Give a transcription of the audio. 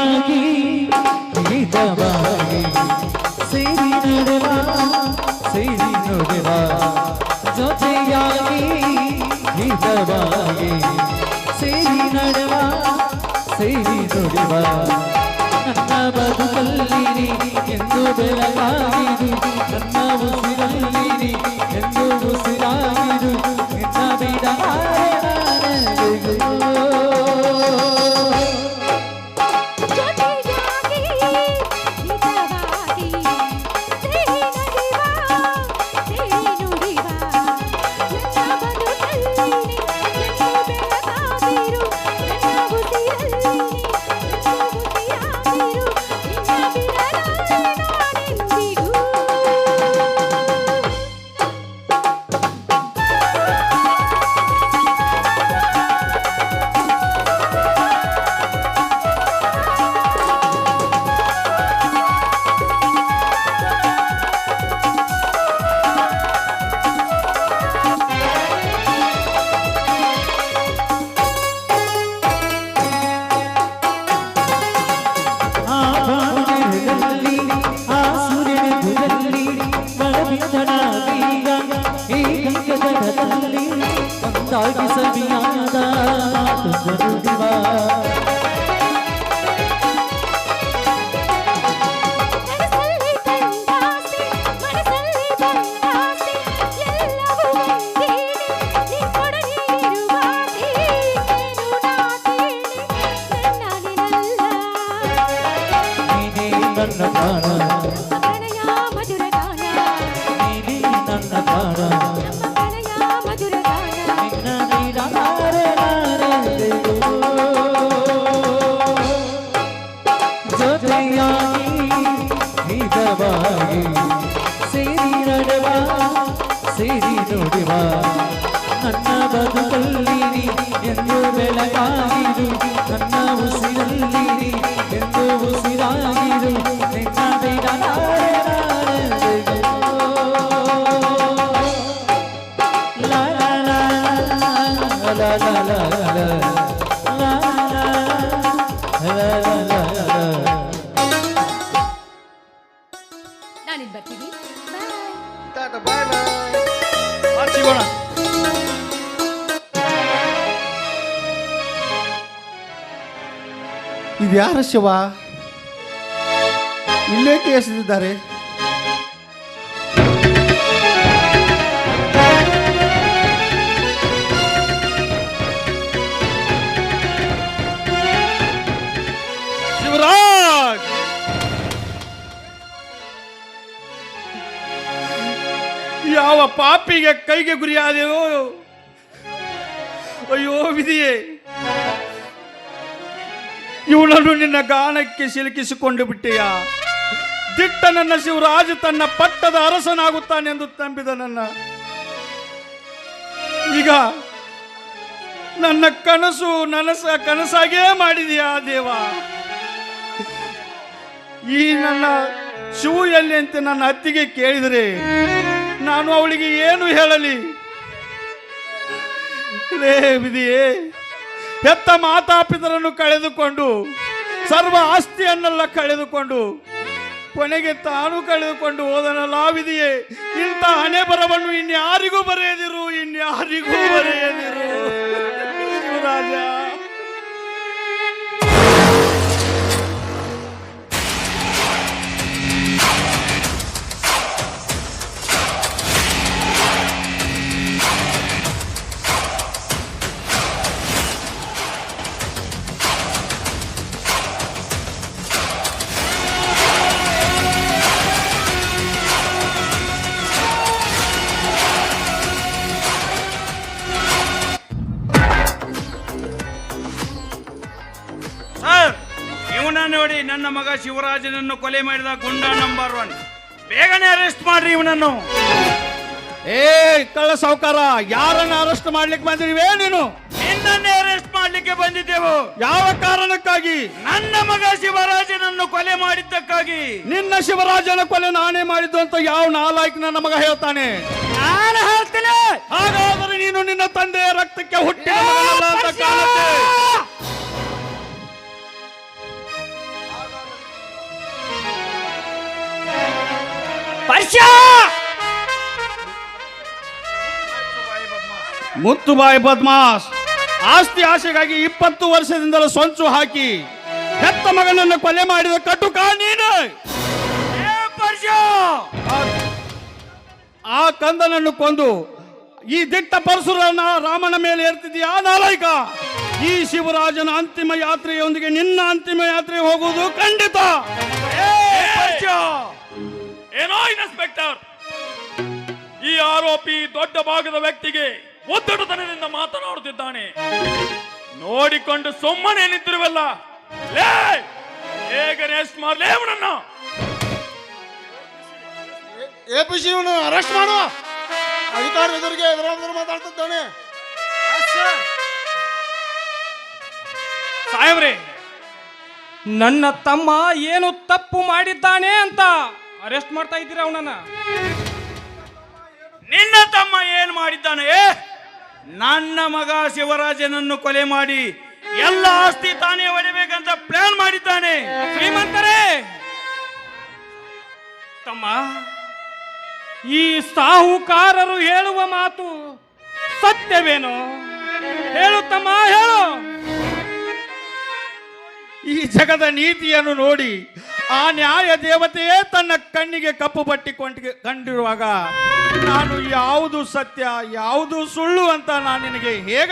ഹിതമായി ഹിതമായി സിരിനുടവാ സിരിനുടവാ ജോതിയായി ഹിതമായി സിരിനുടവാ സിരിനുടവാ ನನ್ನ ಬದುಕಲ್ಲಿರಿ ಎಂದು ಬೆಳಗಾಗಿರು ನನ್ನ ಉಸಿರಲ್ಲಿರಿ ಎಂದು ಉಸಿರಾಗಿರು ನಿನ್ನ ಬಿಡಲಾರೆ தாய் கிசவியாதா துஞ்சருடிவா ನನ್ನ ಪ್ರಾಣ ನೀನೇ ನನ್ನ ಪ್ರಾಣ ಸೇರಿದೋ ದಿವ ನನ್ನ ಬದುಕಲ್ಲಿ ನೀ ಎಂದು ಬೆಳಗಾಗಿರು ನನ್ನ ಉಸಿರಲ್ಲಿ ನೀ ಎಂದು ಉಸಿರಾಗಿರು ನಿನ್ನ la la la la la ನಾನಿನ್ ಬರ್ತೀನಿ ಬಾಯ್ ಬಾಯ್ ಸಿಗೋಣ ಇದ್ಯಾರ ಶಿವ? ಇಲ್ಲೇ ಕೇಸಿದ್ದಾರೆ. ಯಾವ ಪಾಪಿಗೆ ಕೈಗೆ ಗುರಿಯಾದೆಯೋ ಅಯ್ಯೋ ವಿಧಿಯೇ. ಇವನನ್ನು ನಿನ್ನ ಗಾನಕ್ಕೆ ಸಿಲುಕಿಸಿಕೊಂಡು ಬಿಟ್ಟೆಯ? ದಿಟ್ಟ ನನ್ನ ಶಿವರಾಜ ತನ್ನ ಪಟ್ಟದ ಅರಸನಾಗುತ್ತಾನೆಂದು ತಂಬಿದ ನನ್ನ. ಈಗ ನನ್ನ ಕನಸು ನನಸ ಕನಸಾಗೇ ಮಾಡಿದೆಯಾ ದೇವ? ಈ ನನ್ನ ಶಿವು ಎಲ್ಲಿ ಅಂತ ನನ್ನ ಅತ್ತಿಗೆ ಕೇಳಿದರೆ ನಾನು ಅವಳಿಗೆ ಏನು ಹೇಳಲಿ? ರೇವಿದೆಯೇ ವಿಧಿಯೇ, ಹೆತ್ತ ಮಾತಾಪಿತರನ್ನು ಕಳೆದುಕೊಂಡು, ಸರ್ವ ಆಸ್ತಿಯನ್ನೆಲ್ಲ ಕಳೆದುಕೊಂಡು, ಕೊನೆಗೆ ತಾನು ಕಳೆದುಕೊಂಡು ಹೋದನಲ್ಲ ವಿಧಿಯೇ, ಇಂಥ ಹಣೆ ಬರವನ್ನು ಇನ್ಯಾರಿಗೂ ಬರೆಯದಿರು ಇನ್ಯಾರಿಗೂ ಬರೆಯದಿರು. ಶಿವರಾಜ ಸರ್ ಇವನ ನೋಡಿ ನನ್ನ ಮಗ ಶಿವರಾಜನನ್ನು ಕೊಲೆ ಮಾಡಿದ ಗುಂಡ ನಂಬರ್ ಒನ್ ಬೇಗನೆ ಅರೆಸ್ಟ್ ಮಾಡ್ರಿ ಇವನನ್ನು. ಏ ಕಳ್ಳ ಸಾವುಕಾರ ಯಾರನ್ನ ಅರೆಸ್ಟ್ ಮಾಡ್ಲಿಕ್ಕೆ ಬಂದಿರುವೆ ನೀನು? ನಿನ್ನನ್ನೇ ಅರೆಸ್ಟ್ ಮಾಡ್ಲಿಕ್ಕೆ ಬಂದಿದ್ದೆವು. ಯಾವ ಕಾರಣಕ್ಕಾಗಿ? ನನ್ನ ಮಗ ಶಿವರಾಜನನ್ನು ಕೊಲೆ ಮಾಡಿದ್ದಕ್ಕಾಗಿ. ನಿನ್ನ ಶಿವರಾಜನ ಕೊಲೆ ನಾನೇ ಮಾಡಿದ್ದು ಅಂತ ಯಾವ ನಾಲಾಯ್ಕ ನನ್ನ ಮಗ ಹೇಳ್ತಾನೆ? ನಾನು ಹೇಳ್ತೀನಿ. ಹಾಗಾದ್ರೆ ನೀನು ನಿನ್ನ ತಂದೆಯ ರಕ್ತಕ್ಕೆ ಹುಟ್ಟಿದ ಮಗನಲ್ಲ ಪರ್ಷ ಮುತ್ತುಬಾಯಿ ಬದ್ಮಾಸ್ ಆಸ್ತಿ ಆಸೆಗಾಗಿ ಇಪ್ಪತ್ತು ವರ್ಷದಿಂದಲೂ ಸೊಂಚು ಹಾಕಿ ಹೆತ್ತ ಮಗನನ್ನು ಕೊಲೆ ಮಾಡಿದ ಕಟ್ಟು ನೀನು! ಆ- ಆ ಕಂದನನ್ನು ಕೊಂದು ಈ ದಿಟ್ಟ ಪರಶುರನ ರಾಮನ ಮೇಲೆ ಏರ್ತಿದೆಯಾ ನಾಲಯಕ ಈ ಶಿವರಾಜನ ಅಂತಿಮ ಯಾತ್ರೆಯೊಂದಿಗೆ ನಿನ್ನ ಅಂತಿಮ ಯಾತ್ರೆ ಹೋಗುವುದು ಖಂಡಿತ! ಏನೋ ಇನ್ಸ್ಪೆಕ್ಟರ್ ಈ ಆರೋಪಿ ದೊಡ್ಡ ಭಾಗದ ವ್ಯಕ್ತಿಗೆ ಒತ್ತಡತನದಿಂದ ಮಾತನಾಡುತ್ತಿದ್ದಾನೆ. ನೋಡಿಕೊಂಡು ಸುಮ್ಮನೆ ನಿಂತಿರುವಲ್ಲ. ಲೇ! ಹೇಗೆ ರೆಸ್ಟ್ ಮಾಡ್ಲೇ? ಅವನನ್ನ ಎ ಪಿ ಸಿ ಇವನು ಅರೆಸ್ಟ್ ಮಾಡುವ ಅಧಿಕಾರ ಎದುರಿಗೆ ಎದುರಾದ್ರು ಮಾತಾಡ್ತಿದ್ದಾನೆ. ಸಾಹೇಬ್ರಿ ನನ್ನ ತಮ್ಮ ಏನು ತಪ್ಪು ಮಾಡಿದ್ದಾನೆ ಅಂತ ಅರೆಸ್ಟ್ ಮಾಡ್ತಾ ಇದ್ದೀರಾ ಅವನನ್ನ? ನಿನ್ನ ತಮ್ಮ ಏನ್ ಮಾಡಿದ್ದಾನೆ? ನನ್ನ ಮಗ ಶಿವರಾಜನನ್ನು ಕೊಲೆ ಮಾಡಿ ಎಲ್ಲ ಆಸ್ತಿ ತಾನೇ ಹೊಡಿಬೇಕಂತ ಪ್ಲಾನ್ ಮಾಡಿದ್ದಾನೆ. ಶ್ರೀಮಂತರೇ! ತಮ್ಮ ಈ ಸಾಹುಕಾರರು ಹೇಳುವ ಮಾತು ಸತ್ಯವೇನು? ಹೇಳು ತಮ್ಮ ಹೇಳು. ಈ ಜಗದ ನೀತಿಯನ್ನು ನೋಡಿ ಆ ನ್ಯಾಯ ದೇವತೆಯೇ ತನ್ನ ಕಣ್ಣಿಗೆ ಕಪ್ಪು ಬಟ್ಟಿ ಕೊಂಡ ಕಂಡಿರುವಾಗ, ನಾನು ಯಾವುದು ಸತ್ಯ, ಯಾವುದು ಸುಳ್ಳು ಅಂತ ನಾನು ನಿನಗೆ ಹೇಗ